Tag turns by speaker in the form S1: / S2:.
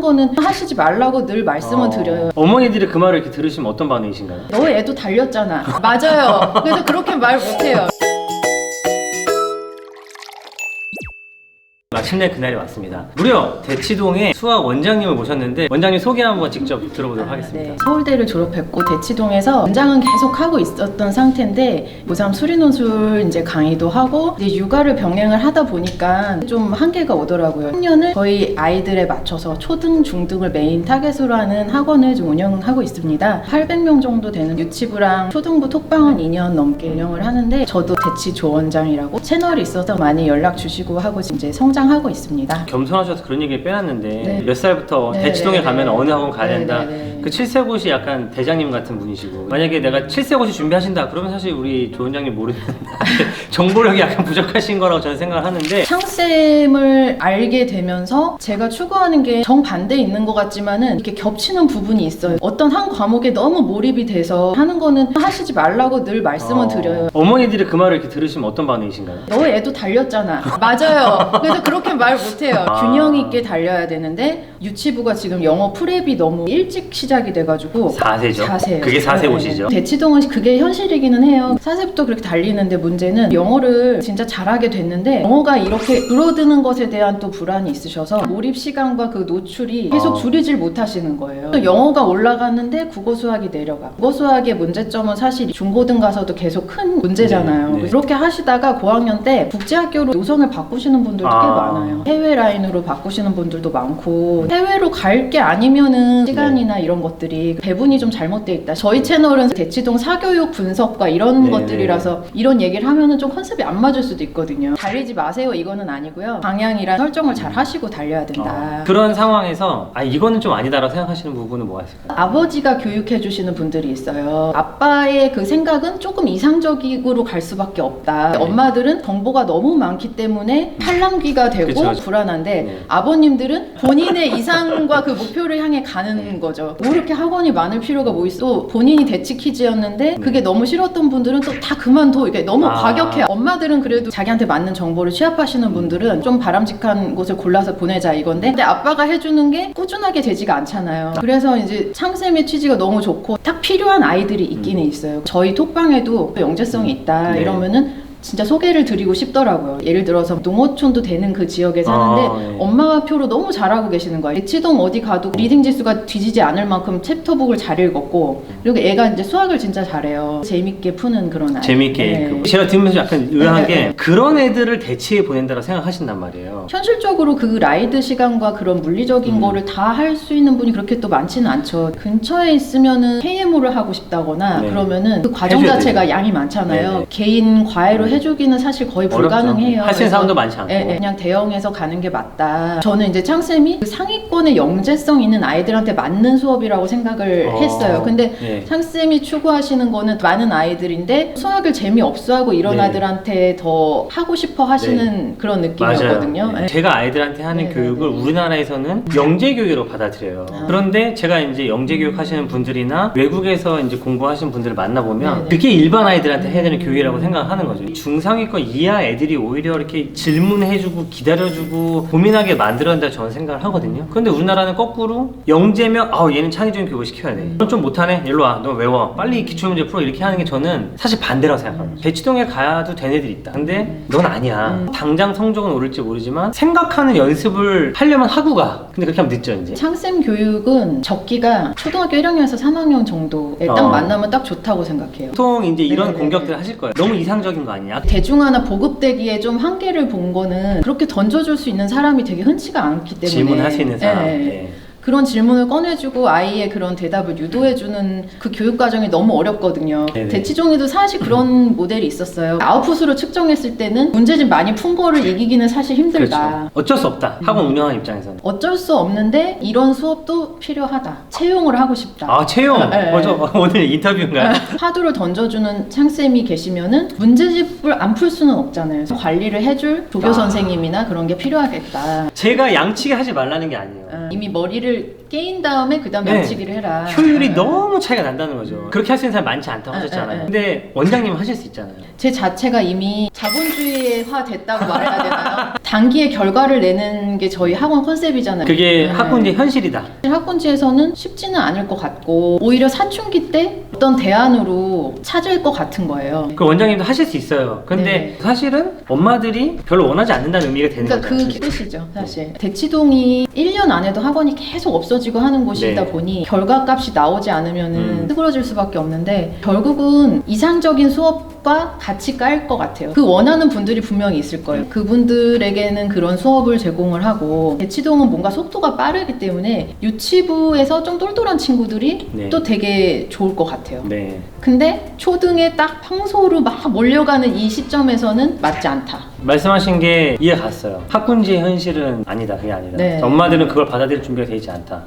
S1: 거는 하시지 말라고 늘 말씀은
S2: 어,
S1: 드려요.
S2: 어머니들이 그 말을 이렇게 들으시면 어떤 반응이신가요?
S1: 너 애도 달렸잖아. 맞아요. 그래서 그렇게 말 못해요.
S2: 마침내 그날이 왔습니다. 무려 대치동에 수학 원장님을 모셨는데 원장님 소개 한번 직접 들어보도록 하겠습니다.
S1: 네, 서울대를 졸업했고 대치동에서 원장은 계속 하고 있었던 상태인데 고3 수리논술 이제 강의도 하고 이제 육아를 병행을 하다 보니까 좀 한계가 오더라고요. 학년을 저희 아이들에 맞춰서 초등, 중등을 메인 타겟으로 하는 학원을 좀 운영하고 있습니다. 800명 정도 되는 유치부랑 초등부 톡방은 2년 넘게 운영을 하는데 저도 대치 조원장이라고 채널이 있어서 많이 연락 주시고 하고 이제 성장 하고 있습니다.
S2: 겸손하셔서 그런 얘기 빼놨는데
S1: 네.
S2: 몇 살부터
S1: 네,
S2: 대치동에
S1: 네,
S2: 가면
S1: 네.
S2: 어느 학원 가야
S1: 네,
S2: 된다.
S1: 네, 네.
S2: 그 칠세고시 약간 대장님 같은 분이시고 만약에 내가 칠세고시 준비하신다 그러면 사실 우리 조 원장님 모르는 정보력이 약간 부족하신 거라고 저는 생각을 하는데
S1: 창쌤을 알게 되면서 제가 추구하는 게 정반대 있는 것 같지만은 이렇게 겹치는 부분이 있어요. 어떤 한 과목에 너무 몰입이 돼서 하는 거는 하시지 말라고 늘 말씀은
S2: 어,
S1: 드려요.
S2: 어머니들이 그 말을 이렇게 들으시면 어떤 반응이신가요?
S1: 너 애도 달렸잖아. 맞아요. 그래서 그 렇게 말 못해요.
S2: 아.
S1: 균형 있게 달려야 되는데 유치부가 지금 영어 프랩이 너무 일찍 시작이 돼가지고
S2: 4세죠.
S1: 4세예요.
S2: 그게 4세 고시죠.
S1: 대치동은 그게 현실이기는 해요. 4세부터 그렇게 달리는데 문제는 영어를 진짜 잘하게 됐는데 영어가 이렇게 줄어드는 것에 대한 또 불안이 있으셔서 몰입 시간과 그 노출이 계속
S2: 아.
S1: 줄이질 못하시는 거예요. 또 영어가 올라가는데 국어 수학이 내려가. 국어 수학의 문제점은 사실 중고등 가서도 계속 큰 문제잖아요.
S2: 네, 네.
S1: 그렇게 하시다가 고학년 때 국제학교로 노선을 바꾸시는 분들도 꽤
S2: 아.
S1: 많아요. 해외 라인으로 바꾸시는 분들도 많고 해외로 갈 게 아니면은 시간이나
S2: 네.
S1: 이런 것들이 배분이 좀 잘못돼 있다. 저희 채널은 대치동 사교육 분석과 이런
S2: 네.
S1: 것들이라서 이런 얘기를 하면은 좀 컨셉이 안 맞을 수도 있거든요. 달리지 마세요 이거는 아니고요. 방향이랑 설정을 잘 하시고 달려야 된다.
S2: 어, 그런 상황에서 아 이거는 좀 아니다라고 생각하시는 부분은 뭐가 있을까요?
S1: 아버지가 교육해 주시는 분들이 있어요. 아빠의 그 생각은 조금 이상적으로 갈 수밖에 없다.
S2: 네.
S1: 엄마들은 정보가 너무 많기 때문에 팔랑귀가 되고
S2: 그쵸, 그쵸.
S1: 불안한데
S2: 네.
S1: 아버님들은 본인의 이상과 그 목표를 향해 가는 거죠. 뭐 이렇게 학원이 많을 필요가 뭐 있어? 또 본인이 대치키즈였는데 그게 너무 싫었던 분들은 또 다 그만둬. 이게 너무
S2: 아.
S1: 과격해. 엄마들은 그래도 자기한테 맞는 정보를 취합하시는 분들은 좀 바람직한 곳을 골라서 보내자 이건데 근데 아빠가 해주는 게 꾸준하게 되지가 않잖아요. 그래서 이제 창쌤의 취지가 너무 좋고 딱 필요한 아이들이 있기는 있어요. 저희 톡방에도 영재성이 있다
S2: 네.
S1: 이러면은 진짜 소개를 드리고 싶더라고요. 예를 들어서 농어촌도 되는 그 지역에 사는데
S2: 아, 네.
S1: 엄마가 표로 너무 잘하고 계시는 거예요. 대치동 어디 가도 리딩 지수가 뒤지지 않을 만큼 챕터북을 잘 읽었고 그리고 애가 이제 수학을 진짜 잘해요. 재밌게 푸는 그런 아이.
S2: 재미있게
S1: 네.
S2: 그- 제가 들으면서 약간 의아한
S1: 네,
S2: 게
S1: 네.
S2: 그런 애들을 대치해 보낸다고 생각하신단 말이에요.
S1: 현실적으로 그 라이드 시간과 그런 물리적인
S2: 음.
S1: 거를 다 할 수 있는 분이 그렇게 또 많지는 않죠. 근처에 있으면은 KMO를 하고 싶다거나
S2: 네.
S1: 그러면은 그 과정
S2: 해줘야
S1: 자체가. 양이 많잖아요.
S2: 네 네.
S1: 개인 과외로 해주기는 사실 거의
S2: 어렵죠.
S1: 불가능해요. 그래서
S2: 사람도 많지 않고.
S1: 예, 예, 그냥 대형에서 가는 게 맞다. 저는 이제 창쌤이 그 상위권의 영재성 있는 아이들한테 맞는 수업이라고 생각을
S2: 어,
S1: 했어요. 근데
S2: 네.
S1: 창쌤이 추구하시는 거는 많은 아이들인데 수학을 재미없어 하고 이런
S2: 네.
S1: 아이들한테 더 하고 싶어 하시는 그런
S2: 느낌이었거든요. 네.
S1: 예.
S2: 제가 아이들한테 하는
S1: 네,
S2: 교육을
S1: 네, 네.
S2: 우리나라에서는 영재 교육으로 받아들여요.
S1: 아.
S2: 그런데 제가 이제 영재 교육 하시는 분들이나 외국에서 이제 공부하신 분들을 만나보면
S1: 네, 네.
S2: 그게 일반 아이들한테 해야 되는 교육이라고 생각하는 거죠. 중상위권 이하 애들이 오히려 이렇게 질문해주고 기다려주고 고민하게 만들어야 된다 저는 생각을 하거든요. 그런데 우리나라는 거꾸로 영재면 아 얘는 창의적인 교육을 시켜야 돼. 넌좀 못하네. 일로 와. 너 외워. 빨리 기출문제 풀어. 이렇게 하는 게 저는 사실 반대라고 생각합니다. 대치동에 가도 된 애들 있다. 근데 넌 아니야.
S1: 음.
S2: 당장 성적은 오를지 모르지만 생각하는 연습을 하려면 하고 가. 근데 그렇게 하면 늦죠 이제.
S1: 창쌤 교육은 적기가 초등학교 1학년에서 3학년 정도에 딱
S2: 어.
S1: 만나면 딱 좋다고 생각해요.
S2: 보통 이제 이런
S1: 네네네.
S2: 공격들을 하실 거예요. 너무 이상적인 거 아니 냐?
S1: 대중화나 보급되기에 좀 한계를 본 거는 그렇게 던져줄 수 있는 사람이 되게 흔치가 않기 때문에
S2: 질문할 수 있는 사람.
S1: 예, 예.
S2: 네.
S1: 그런 질문을 꺼내주고 아이의 그런 대답을 유도해주는 그 교육 과정이 너무 어렵거든요.
S2: 네네.
S1: 대치종에도 사실 그런 모델이 있었어요. 아웃풋으로 측정했을 때는 문제집 많이 푼 거를 이기기는 사실 힘들다.
S2: 그렇죠. 어쩔 수 없다. 학원 운영하는 입장에서는.
S1: 어쩔 수 없는데 이런 수업도 필요하다. 채용을 하고 싶다.
S2: 아 채용.
S1: 네.
S2: 맞아. 오늘 인터뷰인가요?
S1: 파도를 던져주는 창쌤이 계시면은 문제집을 안 풀 수는 없잖아요. 그래서 관리를 해줄 조교
S2: 아.
S1: 선생님이나 그런 게 필요하겠다.
S2: 제가 양치기 하지 말라는 게 아니에요.
S1: 어, 이미 머리를 깨인 다음에 그 다음
S2: 네.
S1: 양치기를 해라.
S2: 효율이
S1: 어.
S2: 너무 차이가 난다는 거죠. 그렇게 할 수 있는 사람 많지 않다고
S1: 네,
S2: 하셨잖아요.
S1: 네, 네.
S2: 근데 원장님 하실 수 있잖아요.
S1: 제 자체가 이미 자본주의화 됐다고 말해야 되나요? 단기에 결과를 내는 게 저희 학원 컨셉이잖아요.
S2: 그게
S1: 네.
S2: 학군의 현실이다.
S1: 학군지에서는 쉽지는 않을 것 같고 오히려 사춘기 때 어떤 대안으로 찾을 것 같은 거예요.
S2: 그 원장님도 하실 수 있어요. 근데
S1: 네.
S2: 사실은 엄마들이 별로 원하지 않는다는 의미가 되는
S1: 그러니까
S2: 거죠.
S1: 그 뜻이죠, 사실. 대치동이 1년 안에도 학원이 계속 없어지고 하는 곳이다
S2: 네.
S1: 보니 결과값이 나오지 않으면은
S2: 음.
S1: 쓰그러질 수밖에 없는데 결국은 이상적인 수업과 같이 깔 것 같아요. 그 원하는 분들이 분명히 있을 거예요. 그분들에게는 그런 수업을 제공을 하고 대치동은 뭔가 속도가 빠르기 때문에 유치부에서 좀 똘똘한 친구들이
S2: 네.
S1: 또 되게 좋을 것 같아요.
S2: 네.
S1: 근데 초등에 딱 평소로 막 몰려가는 이 시점에서는 맞지 않다.
S2: 말씀하신 게 이해 갔어요. 학군지의 현실은 아니다. 그게 아니다.
S1: 네.
S2: 엄마들은 그걸 받아들일 준비가 되지 않다.